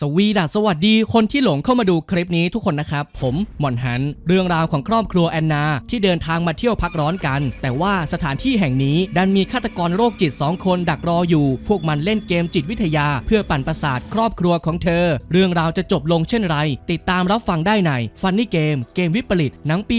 สวีดัสสวัสดีคนที่หลงเข้ามาดูคลิปนี้ทุกคนนะครับ ผมหมอนหัน เรื่องราวของครอบครัวแอนนา ที่เดินทางมาเที่ยวพักร้อนกัน แต่ว่าสถานที่แห่งนี้ดันมีฆาตกรโรคจิต 2 คนดักรออยู่ พวกมันเล่นเกมจิตวิทยา เพื่อปั่นประสาทครอบครัวของเธอ เรื่องราวจะจบลงเช่นไร ติดตามรับฟังได้ในฟันนี่เกม เกมวิปริตหนังปี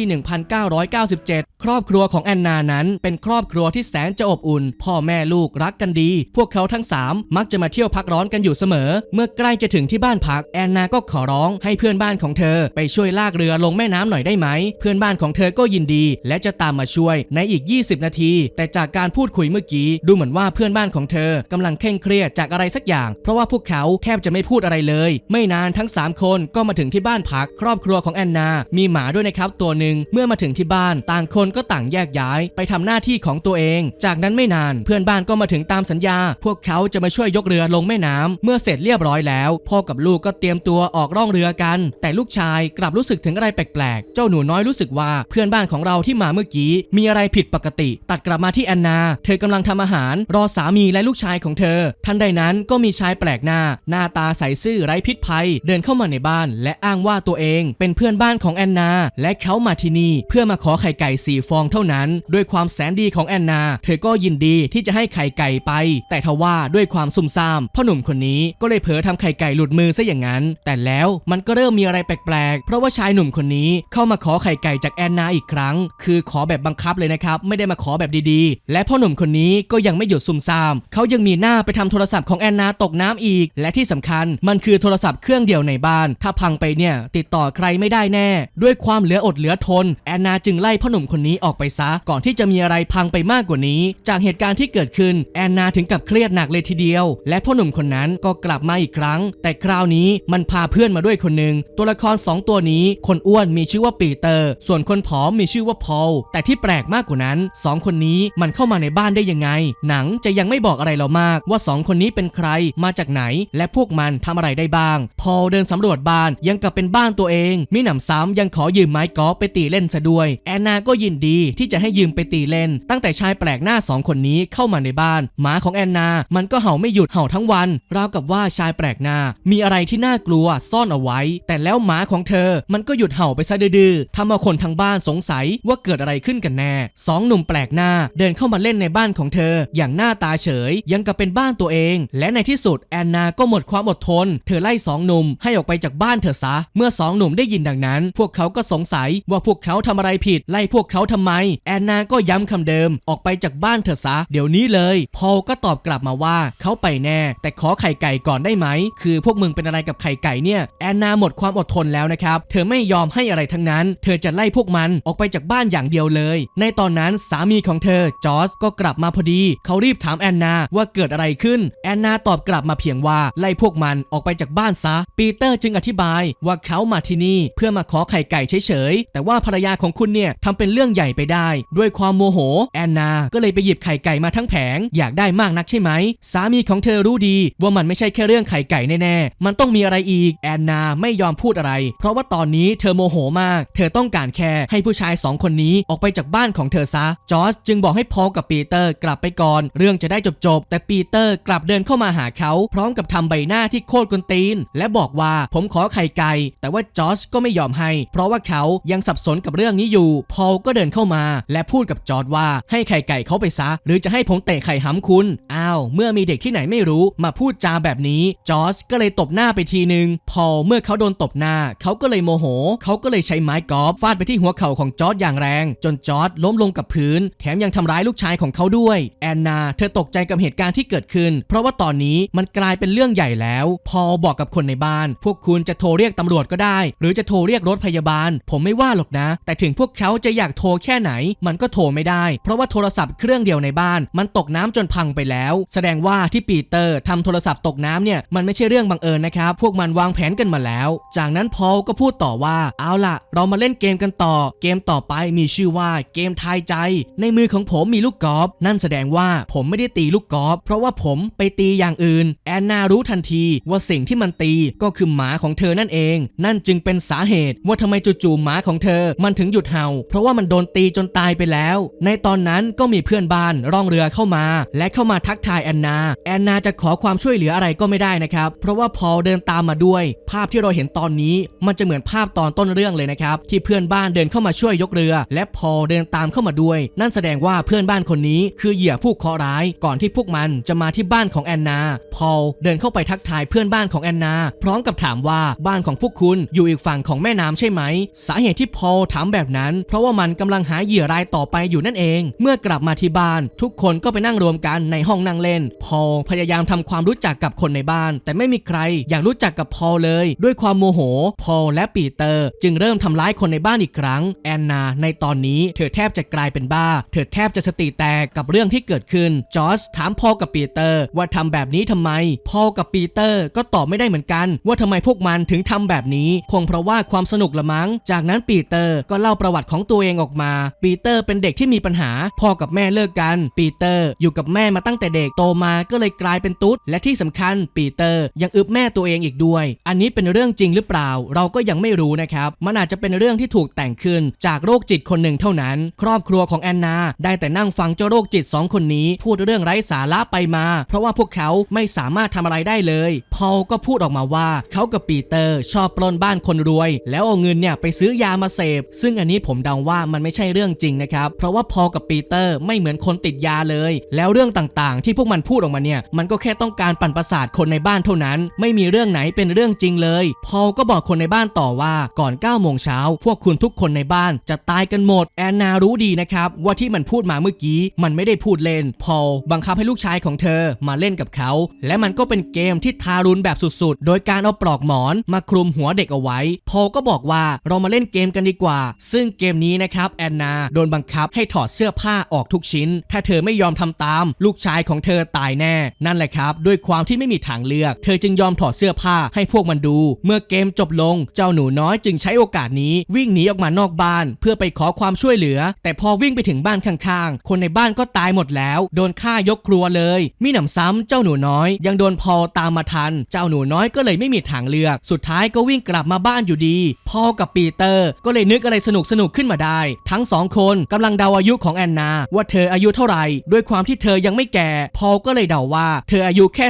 1997 ครอบครัวของแอนนานั้น เป็นครอบครัวที่แสนจะอบอุ่น พ่อแม่ลูกรักกันดี พวกเขาทั้ง 3 มักจะมาเที่ยวพักร้อนกันอยู่เสมอ เมื่อใกล้จะถึงที่บ้านพัก แอนนาก็ขอร้องให้เพื่อนบ้านของเธอ ไปช่วยลากเรือลงแม่น้ำหน่อยได้ไหม เพื่อนบ้านของเธอก็ยินดี และจะตามมาช่วยในอีก 20 นาที แต่จากการพูดคุยเมื่อกี้ ดูเหมือนว่าเพื่อนบ้านของเธอกำลังเคร่งเครียดจากอะไรสักอย่าง เพราะว่าพวกเขาแทบจะไม่พูดอะไรเลย ไม่นานทั้ง 3 คนก็มาถึงที่บ้านพัก ครอบครัวของแอนนา มีหมาด้วยนะครับตัวหนึ่งเมื่อมาถึงที่บ้านต่างคนก็ต่างแยกย้าย ไปทำหน้าที่ของตัวเอง จากนั้นไม่นานเพื่อนบ้านก็มาถึงตามสัญญา พวกเขาจะมาช่วยยกเรือลงแม่น้ำเมื่อเสร็จเรียบร้อยแล้ว พ่อกับลูกก็เตรียมตัวออกร่องเรือกัน แต่ลูกชายกลับรู้สึกถึงอะไรแปลกๆ เจ้าหนูน้อยรู้สึกว่าเพื่อนบ้านของเราที่มาเมื่อกี้ มีอะไรผิดปกติ ตัดกลับมาที่แอนนา เธอกำลังทำอาหาร รอสามีและลูกชายของเธอ ทันใดนั้นก็มีชายแปลกหน้า หน้าตาใสซื่อไร้พิษภัย เดินเข้ามาในบ้าน และอ้างว่าตัวเอง เป็นเพื่อนบ้านของแอนนา และเขามาที่นี่เพื่อมาขอไข่ไก่สี่ฟองเท่านั้น ด้วยความแสนดีของแอนนา เธอก็ยินดีที่จะให้ไข่ไก่ไป แต่ทว่าด้วยความซุ่มซ่ามพ่อหนุ่มคนนี้ก็เลยเผลอทำไข่ไก่หลุดมือซะอย่างนั้น แต่แล้วมันก็เริ่มมีอะไรแปลกๆ เพราะว่าชายหนุ่มคนนี้เข้ามาขอไข่ไก่จากแอนนาอีกครั้ง คือขอแบบบังคับเลยนะครับ ไม่ได้มาขอแบบดีๆ และพ่อหนุ่มคนนี้ก็ยังไม่หยุดซุ่มซ่ามเขายังมีหน้าไปทำโทรศัพท์ของแอนนาตกน้ำอีก และที่สำคัญมันคือโทรศัพท์เครื่องเดียวในบ้าน ถ้าพังไปเนี่ยติดต่อใครไม่ได้แน่ ด้วยความเหลืออดเหลือทน แอนนาจึงไล่พ่อหนุ่มคนนี้ออกไปซะ ก่อนที่จะมีอะไรพังไปมากกว่านี้ จากเหตุการณ์ที่เกิดขึ้นแอนนาถึงกับเครียดหนักเลยทีเดียว และพ่อหนุ่มคนนั้นก็กลับมาอีกครั้ง แต่คราวนี้มันพาเพื่อนมาด้วยคนหนึ่งตัวละครสองตัวนี้ คนอ้วนมีชื่อว่าปีเตอร์ ส่วนคนผอมมีชื่อว่าพอลแต่ที่แปลกมากกว่านั้นสองคนนี้มันเข้ามาในบ้านได้ยังไง หนังจะยังไม่บอกอะไรเรามากว่าสองคนนี้เป็นใครมาจากไหน และพวกมันทำอะไรได้บ้าง พอลเดินสำรวจบ้านยังกับเป็นบ้านตัวเองมิหนำซ้ำยังขอยืมไม้กอล์ฟไปตีเล่นซะด้วย แอนนาก็ยินดีที่จะให้ยืมไปตีเล่น ตั้งแต่ชายแปลกหน้าสองคนนี้เข้ามาในบ้าน หมาของแอนนา มันก็เห่าไม่หยุดเห่าทั้งวัน ราวกับว่าชายแปลกหน้า มีอะไรที่น่ากลัวซ่อนเอาไว้ แต่แล้วหมาของเธอ มันก็หยุดเห่าไปซะดื้อทำเอาคนทั้งบ้านสงสัยว่าเกิดอะไรขึ้นกันแน่สองหนุ่มแปลกหน้า เดินเข้ามาเล่นในบ้านของเธอ อย่างหน้าตาเฉย ยังกับเป็นบ้านตัวเอง และในที่สุดแอนนาก็หมดความอดทน เธอไล่สองหนุ่มให้ออกไปจากบ้านเธอซะ เมื่อสองหนุ่มได้ยินดังนั้น พวกเขาก็สงสัยว่าพวกเขาทำอะไรผิดไล่พวกเขาทำไม แอนนาก็ย้ำคำเดิมออกไปจากบ้านเธอซะ เดี๋ยวนี้เลย พอลก็ตอบกลับมาว่าเขาไปแน่ แต่ขอไข่ไก่ก่อนได้ไหม คือพวกมึงเป็นอะไรกับไข่ไก่เนี่ย แอนนาหมดความอดทนแล้วนะครับ เธอไม่ยอมให้อะไรทั้งนั้น เธอจะไล่พวกมันออกไปจากบ้านอย่างเดียวเลย ในตอนนั้นสามีของเธอจอร์จก็กลับมาพอดี เขารีบถามแอนนาว่าเกิดอะไรขึ้น แอนนาตอบกลับมาเพียงว่าไล่พวกมันออกไปจากบ้านซะ ปีเตอร์จึงอธิบายว่าเขามาที่นี่เพื่อมาขอไข่ไก่เฉยๆ แต่ว่าภรรยาของคุณเนี่ยทำเป็นเรื่องใหญ่ไปได้ ด้วยความโมโห แอนนา ก็เลยไปหยิบไข่ไก่มาทั้งแผง อยากได้มากนักใช่ไหม สามีของเธอรู้ดีว่ามันไม่ใช่แค่เรื่องไข่ไก่แน่ๆ มันต้องมีอะไรอีก แอนนาไม่ยอมพูดอะไร เพราะว่าตอนนี้เธอโมโหมาก เธอต้องการแค่ให้ผู้ชายสองคนนี้ออกไปจากบ้านของเธอซะ จอร์จจึงบอกให้พอลกับปีเตอร์กลับไปก่อน เรื่องจะได้จบๆ แต่ปีเตอร์กลับเดินเข้ามาหาเขา พร้อมกับทำใบหน้าที่โคตรกวนตีน และบอกว่าผมขอไข่ไก่ แต่ว่าจอร์จก็ไม่ยอมให้ เพราะว่าเขายังสับสนกับเรื่องนี้อยู่ พอลก็เดินเข้ามา และพูดกับจอร์จว่าให้ไข่ไก่เขาไปซะ หรือจะให้ผมเตะไข่ห้ำคุณอ้าวเมื่อมีเด็กที่ไหนไม่รู้มาพูดจาแบบนี้จอร์จก็เลยตบหน้าไปทีนึง พอเมื่อเขาโดนตบหน้าเขาก็เลยโมโห เขาก็เลยใช้ไม้กอล์ฟฟาดไปที่หัวเข่าของจอร์จอย่างแรง จนจอร์จล้มลงกับพื้น แถมยังทำร้ายลูกชายของเขาด้วย แอนนาเธอตกใจกับเหตุการณ์ที่เกิดขึ้น เพราะว่าตอนนี้มันกลายเป็นเรื่องใหญ่แล้ว พอบอกกับคนในบ้าน พวกคุณจะโทรเรียกตำรวจก็ได้ หรือจะโทรเรียกรถพยาบาล ผมไม่ว่าหรอกนะ แต่ถึงพวกเขาจะอยากโทรแค่ไหน มันก็โทรไม่ได้ เพราะว่าโทรศัพท์เครื่องเดียวในบ้าน มันตกน้ำจนพังไปแล้ว แสดงว่าที่ปีเตอร์ทำโทรศัพท์ตกน้ำเนี่ยมันไม่ใช่เรื่องบังเอิญนะครับ พวกมันวางแผนกันมาแล้ว จากนั้นพอลก็พูดต่อว่าเอาล่ะ เรามาเล่นเกมกันต่อ เกมต่อไปมีชื่อว่าเกมทายใจ ในมือของผมมีลูกกอล์ฟนั่นแสดงว่าผมไม่ได้ตีลูกกอล์ฟเพราะว่าผมไปตีอย่างอื่น แอนนารู้ทันที ว่าสิ่งที่มันตีก็คือหมาของเธอนั่นเอง นั่นจึงเป็นสาเหตุว่าทำไมจู่ๆหมาของเธอมันถึงหยุดเห่า เพราะว่ามันโดนนตีจนตายไปแล้ว ในตอนนั้นก็มีเพื่อนบ้านร่องเรือเข้ามา และเข้ามาทักทายแอนนา แอนนาจะขอความช่วยเหลืออะไรก็ไม่ได้นะครับ เพราะว่าพอเดินตามมาด้วย ภาพที่เราเห็นตอนนี้มันจะเหมือนภาพตอนต้นเรื่องเลยนะครับที่เพื่อนบ้านเดินเข้ามาช่วยยกเรือ และพอเดินตามเข้ามาด้วย นั่นแสดงว่าเพื่อนบ้านคนนี้คือเหยื่อผู้เคราะห์ร้าย ก่อนที่พวกมันจะมาที่บ้านของแอนนา พอลเดินเข้าไปทักทายเพื่อนบ้านของแอนนา พร้อมกับถามว่าบ้านของพวกคุณอยู่อีกฝั่งของแม่น้ำใช่ไหม สาเหตุที่พอลถามแบบนั้น เพราะว่ามันกำลังหาเหยื่อรายต่อไปอยู่นั่นเอง เมื่อกลับมาที่บ้าน ทุกคนก็ไปนั่งรวมกันในห้องนั่งเล่น พอลพยายามทำความรู้จักกับคนในบ้าน แต่ไม่มีใครอยากรู้จักกับพอลเลย ด้วยความโมโห พอลและปีเตอร์ จึงเริ่มทำร้ายคนในบ้านอีกครั้ง แอนนา ในตอนนี้เธอแทบจะกลายเป็นบ้า เธอแทบจะสติแตกกับเรื่องที่เกิดขึ้น จอร์จถามพอลกับปีเตอร์ว่าทำแบบนี้ทำไม พอลกับปีเตอร์ก็ตอบไม่ได้เหมือนกัน ว่าทำไมพวกมันถึงทำแบบนี้ คงเพราะว่าความสนุกละมั้ง จากนั้นปีเตอร์ก็เล่าประวัติของตัวเองออกมา ปีเตอร์เป็นเด็กที่มีปัญหา พ่อกับแม่เลิกกัน ปีเตอร์อยู่กับแม่มาตั้งแต่เด็กโตมาก็เลยกลายเป็นตุ๊ด และที่สำคัญปีเตอร์ยังอึบแม่ตัวเองอีกด้วย อันนี้เป็นเรื่องจริงหรือเปล่า เราก็ยังไม่รู้นะครับ มันอาจจะเป็นเรื่องที่ถูกแต่งขึ้น จากโรคจิตคนหนึ่งเท่านั้น ครอบครัวของแอนนา ได้แต่นั่งฟังเจ้าโรคจิตสองคนนี้ พูดเรื่องไร้สาระไปมา เพราะว่าพวกเขาไม่สามารถทำอะไรได้เลยพอลก็พูดออกมาว่าเขากับปีเตอร์ชอบปล้นบ้านคนรวย แล้วเอาเงินเนี่ยไปซื้อยามาเสพ ซึ่งอันนี้ผมเดาว่ามันไม่ใช่เรื่องจริงนะครับ เพราะว่าพอลกับปีเตอร์ไม่เหมือนคนติดยาเลย แล้วเรื่องต่างๆ ที่พวกมันพูดออกมาเนี่ย มันก็แค่ต้องการปั่นประสาทคนในบ้านเท่านั้น ไม่มีเรื่องไหนเป็นเรื่องจริงเลย พอลก็บอกคนในบ้านต่อว่าก่อน9โมงเช้าพวกคุณทุกคนในบ้านจะตายกันหมด แอนนารู้ดีนะครับ ว่าที่มันพูดมาเมื่อกี้ มันไม่ได้พูดเล่น พอลบังคับให้ลูกชายของเธอมาเล่นกับเขา และมันก็เป็นเกมที่ทารุณแบบสุดๆ โดยการเอาปลอกหมอนมาคลุมหัวเด็กเอาไว้ พอลก็บอกว่าเรามาเล่นเกมกันดีกว่า ซึ่งเกมนี้นะครับแอนนาโดนบังคับให้ถอดเสื้อผ้าออกทุกชิ้น ถ้าเธอไม่ยอมทำตาม ลูกชายของเธอตายแน่ นั่นแหละครับ ด้วยความที่ไม่มีทางเลือก เธอจึงยอมถอดเสื้อผ้าให้พวกมันดู เมื่อเกมจบลง เจ้าหนูน้อยจึงใช้โอกาสนี้วิ่งหนีออกมานอกบ้าน เพื่อไปขอความช่วยเหลือ แต่พอวิ่งไปถึงบ้านข้างๆ คนในบ้านก็ตายหมดแล้ว โดนฆ่ายกครัวเลย มีหนำซ้ำเจ้าหนูน้อย ยังโดนพอตามมาทัน เจ้าหนูน้อยก็เลยไม่มีทางเลือก สุดท้ายก็วิ่งกลับมาบ้านอยู่ดี พอกับปีเตอร์ก็เลยนึกอะไรสนุกสนุกขึ้นมาได้ทั้งสองคนกำลังเดาอายุของแอนนา ว่าเธออายุเท่าไหร่ ด้วยความที่เธอยังไม่แก่ พอลก็เลยเดาว่าเธออายุแค่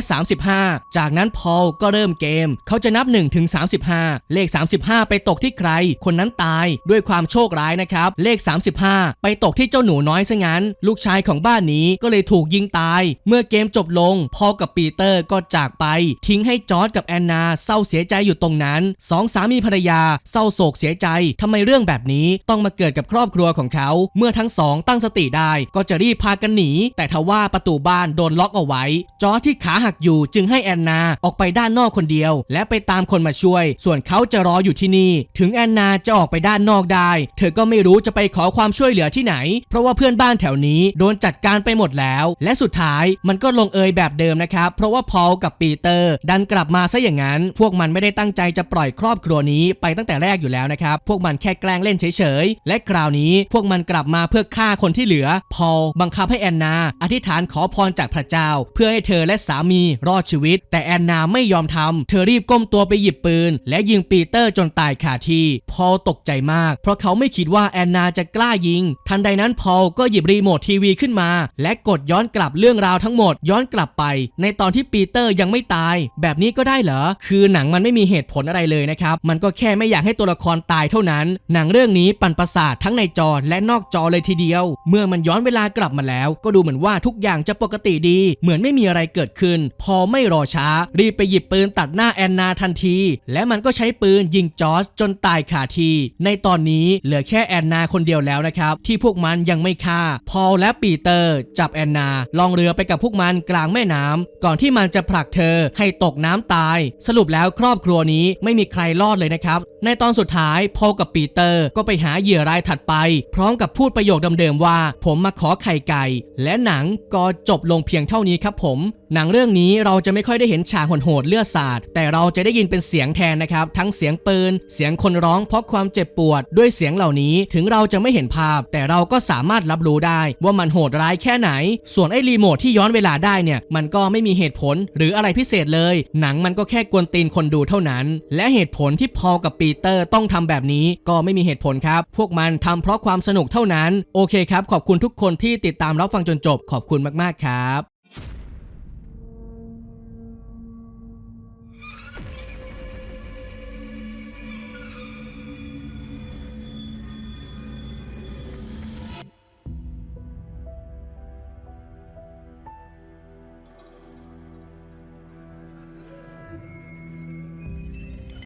35 จากนั้นพอลก็เริ่มเกม เขาจะนับ1ถึง35 เลข 35 ไปตกที่ใคร คนนั้นตายด้วยความโชคร้ายนะครับ เลข 35 ไปตกที่เจ้าหนูน้อยซะงั้น ลูกชายของบ้านนี้ก็เลยถูกยิงตาย เมื่อเกมจบลง พอกับปีเตอร์ก็จากไป ทิ้งให้จอร์ดกับแอนนาเศร้าเสียใจอยู่ตรงนั้นสองสามีภรรยาเศร้าโศกเสียใจทำไมเรื่องแบบนี้ต้องมาเกิดกับครอบครัวของเขา เมื่อทั้งสองตั้งสติได้ก็จะรีบพากันหนี แต่ทว่าประตูบ้านโดนล็อกเอาไว้ จอที่ขาหักอยู่จึงให้แอนนาออกไปด้านนอกคนเดียว และไปตามคนมาช่วย ส่วนเขาจะรออยู่ที่นี่ ถึงแอนนาจะออกไปด้านนอกได้ เธอก็ไม่รู้จะไปขอความช่วยเหลือที่ไหน เพราะว่าเพื่อนบ้านแถวนี้โดนจัดการไปหมดแล้ว และสุดท้ายมันก็ลงเอยแบบเดิมนะครับ เพราะว่าพอลกับปีเตอร์ ดันกลับมาซะอย่างนั้น พวกมันไม่ได้ตั้งใจจะปล่อยครอบครัวนี้ไปตั้งแต่แรกอยู่แล้วนะครับ พวกมันแค่แกล้งเล่นเฉยๆ และคราวนี้ พวกมันกลับมาเพื่อฆ่าคนที่เหลือ พอลบังคับให้แอนนา อธิษฐานขอพรจากพระเจ้า เพื่อให้เธอและสามีรอดชีวิต แต่แอนนาไม่ยอมทำเธอรีบก้มตัวไปหยิบปืน และยิงปีเตอร์จนตายคาที่พอลตกใจมาก เพราะเขาไม่คิดว่าแอนนาจะกล้ายิง ทันใดนั้นพอลก็หยิบรีโมททีวีขึ้นมา และกดย้อนกลับเรื่องราวทั้งหมด ย้อนกลับไป ในตอนที่ปีเตอร์ยังไม่ตาย แบบนี้ก็ได้เหรอคือหนังมันไม่มีเหตุผลอะไรเลยนะครับมันก็แค่ไม่อยากให้ตัวละครตายเท่านั้น หนังเรื่องนี้ปั่นประสาททั้งในจอและนอกจอเลยทีเดียว เมื่อมันย้อนเวลากลับมาแล้ว ก็ดูเหมือนว่าทุกอย่างจะปกติดี เหมือนไม่มีอะไรเกิดขึ้น พอไม่รอช้า รีบไปหยิบปืนตัดหน้าแอนนาทันที และมันก็ใช้ปืนยิงจอร์จจนตายคาทีในตอนนี้เหลือแค่แอนนาคนเดียวแล้วนะครับ ที่พวกมันยังไม่ฆ่า พอลและปีเตอร์ จับแอนนาลองเรือไปกับพวกมันกลางแม่น้ำก่อนที่มันจะผลักเธอให้ตกน้ำตาย สรุปแล้วครอบครัวนี้ไม่มีใครรอดเลยนะครับ ในตอนสุดท้ายพอลกับปีเตอร์ก็ไปหาเหยื่อรายถัดไปพร้อมกับพูดประโยคเดิมๆว่า ผมมาขอไข่ไก่ และหนังก็จบลงเพียงเท่านี้ครับผม หนังเรื่องนี้เราจะไม่ค่อยได้เห็นฉากโหดเลือดสาดแต่เราจะได้ยินเป็นเสียงแทนนะครับ ทั้งเสียงปืน เสียงคนร้องเพราะความเจ็บปวด ด้วยเสียงเหล่านี้ถึงเราจะไม่เห็นภาพ แต่เราก็สามารถรับรู้ได้ว่ามันโหดร้ายแค่ไหน ส่วนไอ้รีโมทที่ย้อนเวลาได้เนี่ย มันก็ไม่มีเหตุผลหรืออะไรพิเศษเลย หนังมันก็แค่กวนตีนคนดูเท่านั้น และเหตุผลที่พอลกับปีเตอร์ต้องทำแบบนี้ก็ไม่มีเหตุผลครับ พวกมันทำเพราะความสนุกเท่านั้น โอเคครับ ขอบคุณทุกคนที่ติดตามรับฟังจนจบ ขอบคุณมากๆครับ